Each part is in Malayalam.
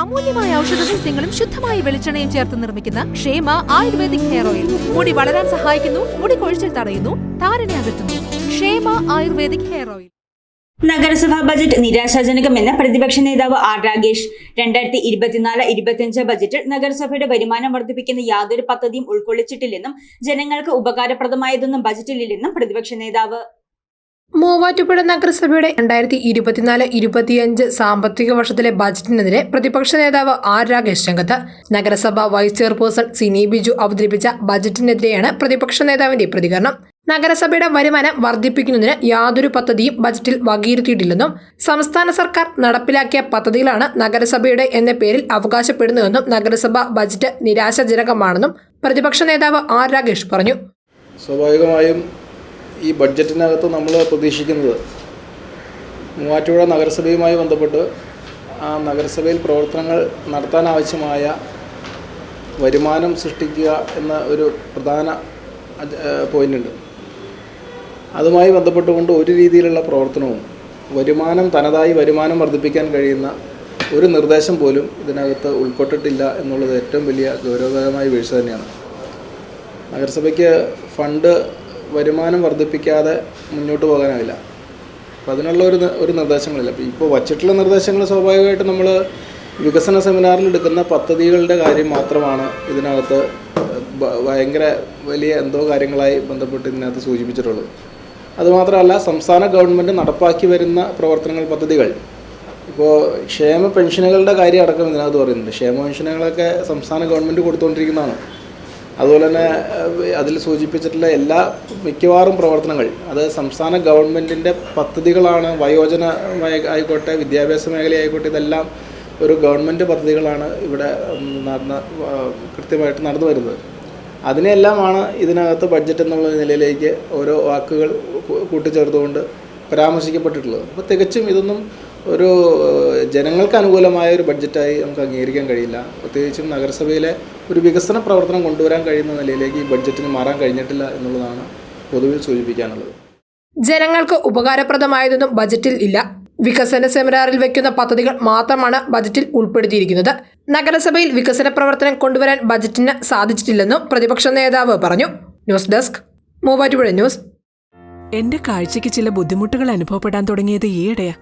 അമൂല്യമായ ഔഷധ സസ്യങ്ങളും ശുദ്ധമായ വെളിച്ചെണ്ണയും ചേർത്ത് നിർമ്മിക്കുന്ന ക്ഷേമ ആയുർവേദിക് ഹെയർ ഓയിൽ. മുടി വളരാൻ സഹായിക്കുന്നു മുടി കൊഴിച്ചിൽ തടയുന്നു താരനെ അകറ്റുന്നു. Kshema ayurvedic hair oil. നഗരസഭാ ബജറ്റ് നിരാശാജനകമെന്ന് പ്രതിപക്ഷ നേതാവ് ആർ രാഗേഷ്. രണ്ടായിരത്തി ഇരുപത്തിനാല് ഇരുപത്തിയഞ്ച് ബജറ്റിൽ നഗരസഭയുടെ വരുമാനം വർദ്ധിപ്പിക്കുന്ന യാതൊരു പദ്ധതിയും ഉൾക്കൊള്ളിച്ചിട്ടില്ലെന്നും ജനങ്ങൾക്ക് ഉപകാരപ്രദമായതൊന്നും ബജറ്റിലില്ലെന്നും പ്രതിപക്ഷ നേതാവ് മൂവാറ്റുപുഴ നഗരസഭയുടെ രണ്ടായിരത്തി ഇരുപത്തിനാല് ഇരുപത്തിയഞ്ച് സാമ്പത്തിക വർഷത്തിലെ ബജറ്റിനെതിരെ പ്രതിപക്ഷ നേതാവ് ആർ രാകേഷ് രംഗത്ത്. നഗരസഭ വൈസ് ചെയർപേഴ്സൺ സിനി ബിജു അവതരിപ്പിച്ച ബജറ്റിനെതിരെയാണ് പ്രതിപക്ഷ നേതാവിന്റെ പ്രതികരണം. നഗരസഭയുടെ വരുമാനം വർദ്ധിപ്പിക്കുന്നതിന് യാതൊരു പദ്ധതിയും ബജറ്റിൽ വകയിരുത്തിയിട്ടില്ലെന്നും സംസ്ഥാന സർക്കാർ നടപ്പിലാക്കിയ പദ്ധതികളാണ് നഗരസഭയുടെ എന്ന പേരിൽ അവകാശപ്പെടുന്നതെന്നും നഗരസഭ ബജറ്റ് നിരാശാജനകമാണെന്നും പ്രതിപക്ഷ നേതാവ് ആർ രാകേഷ് പറഞ്ഞു. സ്വാഭാവികമായും ഈ ബഡ്ജറ്റിനകത്ത് നമ്മൾ പ്രതീക്ഷിക്കുന്നത്. മൂവാറ്റുപുഴ നഗരസഭയുമായി ബന്ധപ്പെട്ട് ആ നഗരസഭയിൽ പ്രവർത്തനങ്ങൾ നടത്താനാവശ്യമായ വരുമാനം സൃഷ്ടിക്കുക എന്ന ഒരു പ്രധാന പോയിന്റുണ്ട് അതുമായി ബന്ധപ്പെട്ടുകൊണ്ട് ഒരു രീതിയിലുള്ള പ്രവർത്തനവും വരുമാനം തനതായി വരുമാനം വർദ്ധിപ്പിക്കാൻ കഴിയുന്ന ഒരു നിർദ്ദേശം പോലും ഇതിനകത്ത് ഉൾക്കൊണ്ടിട്ടില്ല എന്നുള്ളത് ഏറ്റവും വലിയ ഗൗരവകരമായ വീഴ്ച തന്നെയാണ്. നഗരസഭയ്ക്ക് ഫണ്ട് വരുമാനം വർദ്ധിപ്പിക്കാതെ മുന്നോട്ട് പോകാനാവില്ല. അപ്പോൾ അതിനുള്ള ഒരു ഒരു നിർദ്ദേശങ്ങളില്ല. അപ്പോൾ ഇപ്പോൾ വച്ചിട്ടുള്ള നിർദ്ദേശങ്ങൾ സ്വാഭാവികമായിട്ടും നമ്മൾ വികസന സെമിനാറിൽ എടുക്കുന്ന പദ്ധതികളുടെ കാര്യം മാത്രമാണ് ഇതിനകത്ത് ഭയങ്കര വലിയ എന്തോ കാര്യങ്ങളായി ബന്ധപ്പെട്ട് ഇതിനകത്ത് സൂചിപ്പിച്ചിട്ടുള്ളത്. അതുമാത്രമല്ല സംസ്ഥാന ഗവൺമെന്റ് നടപ്പാക്കി വരുന്ന പ്രവർത്തനങ്ങൾ പദ്ധതികൾ. ഇപ്പോൾ ക്ഷേമ പെൻഷനുകളുടെ കാര്യം അടക്കം ഇതിനകത്ത് പറയുന്നുണ്ട്. ക്ഷേമ പെൻഷനുകളൊക്കെ സംസ്ഥാന ഗവൺമെന്റ് കൊടുത്തുകൊണ്ടിരിക്കുന്നതാണ്. അതുപോലെ തന്നെ അതിൽ സൂചിപ്പിച്ചിട്ടുള്ള എല്ലാ മിക്കവാറും പ്രവർത്തനങ്ങൾ അത് സംസ്ഥാന ഗവൺമെന്റിന്റെ പദ്ധതികളാണ് വയോജന ആയിക്കോട്ടെ വിദ്യാഭ്യാസ മേഖലയായിക്കോട്ടെ ഇതെല്ലാം ഒരു ഗവൺമെന്റ് പദ്ധതികളാണ് ഇവിടെ നടന്ന കൃത്യമായിട്ട് നടന്നു വരുന്നത്. അതിനെല്ലാമാണ് ഇതിനകത്ത് ബഡ്ജറ്റ് എന്നുള്ള നിലയിലേക്ക് ഓരോ വാക്കുകൾ കൂട്ടിച്ചേർത്തുകൊണ്ട് പരാമർശിക്കപ്പെട്ടിട്ടുള്ളത്. അപ്പോൾ തികച്ചും ഇതൊന്നും ഒരു ജനങ്ങൾക്ക് അനുകൂലമായ ഒരു ബഡ്ജറ്റായി നമുക്ക് അംഗീകരിക്കാൻ കഴിയില്ല. പ്രത്യേകിച്ചും നഗരസഭയിലെ ഒരു വികസന പ്രവർത്തനം കൊണ്ടുവരാൻ കഴിയുന്ന നിലയിലേക്ക് ഈ ബഡ്ജറ്റിന് മാറാൻ കഴിഞ്ഞിട്ടില്ല എന്നുള്ളതാണ് പൊതുവിൽ സൂചിപ്പിക്കാനുള്ളത്. ജനങ്ങൾക്ക് ഉപകാരപ്രദമായതൊന്നും ബജറ്റിൽ ഇല്ല. വികസന സെമിനാറിൽ വയ്ക്കുന്ന പദ്ധതികൾ മാത്രമാണ് ബജറ്റിൽ ഉൾപ്പെടുത്തിയിരിക്കുന്നത്. നഗരസഭയിൽ വികസന പ്രവർത്തനം കൊണ്ടുവരാൻ ബജറ്റിന് സാധിച്ചിട്ടില്ലെന്നും പ്രതിപക്ഷ നേതാവ് പറഞ്ഞു. News desk Muvattupuzha news. എന്റെ കാഴ്ചയ്ക്ക് ചില ബുദ്ധിമുട്ടുകൾ അനുഭവപ്പെടാൻ തുടങ്ങിയത് ഈയിടെയാ.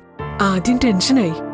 ആദ്യം ടെൻഷനായി.